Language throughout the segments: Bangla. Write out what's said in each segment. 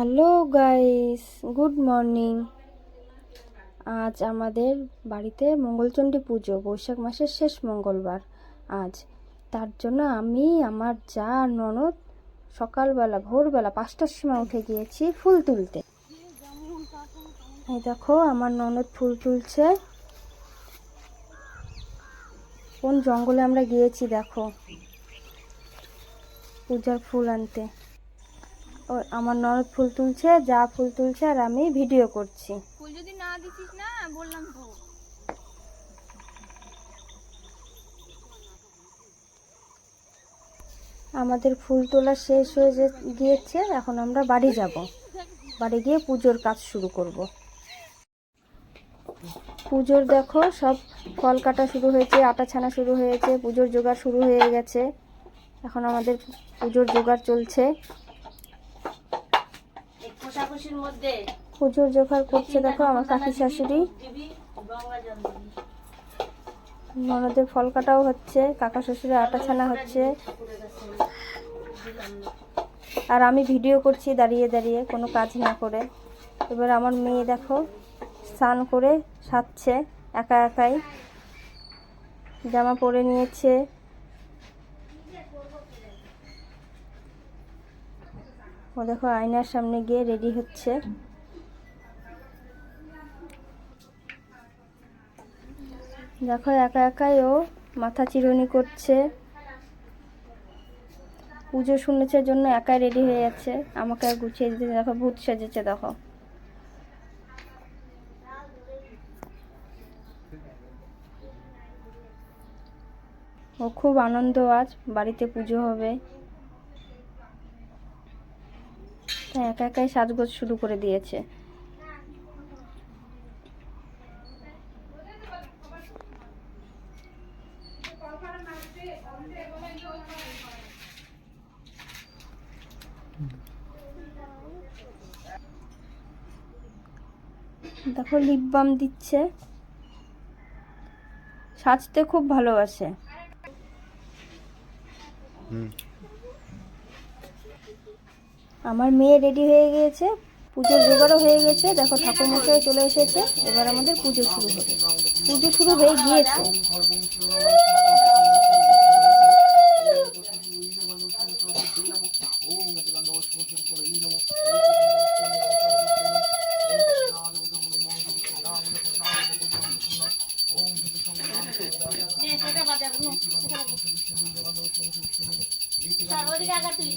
হ্যালো গাইস গুড মর্নিং আজ আমাদের বাড়িতে মঙ্গলচণ্ডী পুজো, বৈশাখ মাসের শেষ মঙ্গলবার আজ। তার জন্য আমি, আমার যা ননদ সকালবেলা, ভোরবেলা পাঁচটার সময় উঠে গিয়েছি ফুল তুলতে। এই দেখো, আমার ননদ ফুল তুলছে। কোন জঙ্গলে আমরা গিয়েছি, দেখো। পূজার ফুল আনতে। আমার ননদ ফুল তুলছে যা ফুল তুলছে আর আমি ভিডিও করছি। ফুল যদি না দিছিস না বললাম তো। আমাদের ফুল তোলা শেষ হয়ে যে- গিয়েছে এখন আমরা বাড়ি যাব। বাড়ি গিয়ে পুজোর কাজ শুরু করব। পুজোর দেখো সব ফল কাটা শুরু হয়েছে আটা ছানা শুরু হয়েছে পুজোর জোগাড় শুরু হয়ে গেছে। এখন আমাদের পুজোর জোগাড় চলছে। পুজোর জোগাড় করছে দেখো আমার কাকি শাশুড়ি। ননদের ফল কাটাও হচ্ছে কাকা শ্বশুরের আটা ছানা হচ্ছে। আর আমি ভিডিও করছি দাঁড়িয়ে দাঁড়িয়ে কোনো কাজ না করে। এবার আমার মেয়ে দেখো স্নান করে সাজছে একা একাই। জামা পরে নিয়েছে ও দেখো আয়নার সামনে গিয়ে রেডি হচ্ছে। দেখো একা একাই ও মাথা চিরুনি করছে। পুজো শুনেছে জন্য একাই রেডি হয়ে যাচ্ছে। আমাকে গুছিয়ে দিতে দেখো ভূত সেজেছে, দেখো। ও খুব আনন্দ আজ। বাড়িতে পুজো হবে তাই একা একাই সাজগোজ শুরু করে দিয়েছে। দেখো লিপ বাম দিচ্ছে। সাজতে খুব ভালোবাসে। আমার মেয়ে রেডি হয়ে গিয়েছে পুজোর জোগাড়ও হয়ে গেছে। দেখো ঠাকুর মশাই চলে এসেছে, এবার আমাদের পুজো শুরু হবে। পুজো শুরু হয়ে গিয়েছে। ওদিকে আগা তুই।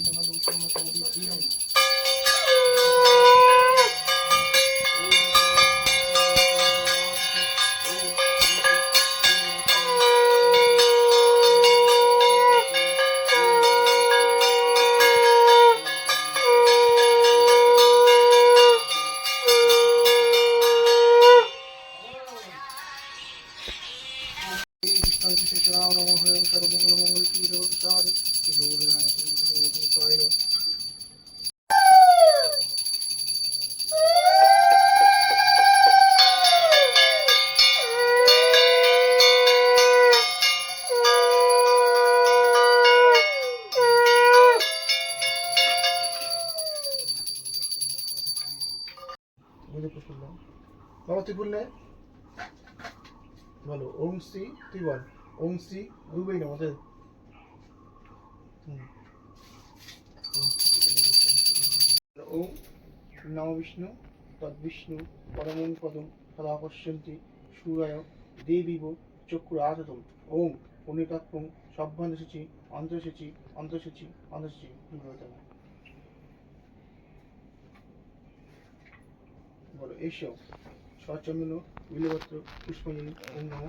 বুঝে পুষ্প দাও বাবা তুই বললে বলো ওম শ্রী তুই বল ওম শ্রী দুবেই আমাদের ওম নম বিষ্ণু তদ্বিষ্ণু পরমং পদম সদা সূর্যায় দেবীব চক্ষুর আততম ওম পুণ্যতাত্মং সভ্যান্তসূচি অন্তঃসূচি অন্তঃসূচি অন্তঃসূচি বলো এসো। সচন্দন বিলপত্র পুষ্পঞ্জলি ওম নম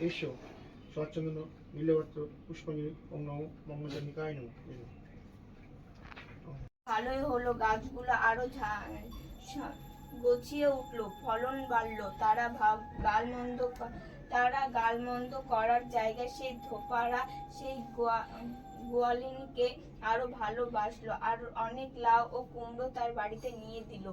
এসো সচন্দন বিলপত্র পুষ্পঞ্জলি ওম নম মঙ্গলনিকায় নম ভালোই হলো গাছগুলো আরও গছিয়ে উঠল। ফলন বাড়লো। তারা ভাব গালমন্দ তারা গালমন্দ করার জায়গায় সেই ধোপারা সেই গোয়া- গোয়ালিনীকে আরও ভালোবাসলো। আর অনেক লাউ ও কুমড়ো তার বাড়িতে নিয়ে দিল।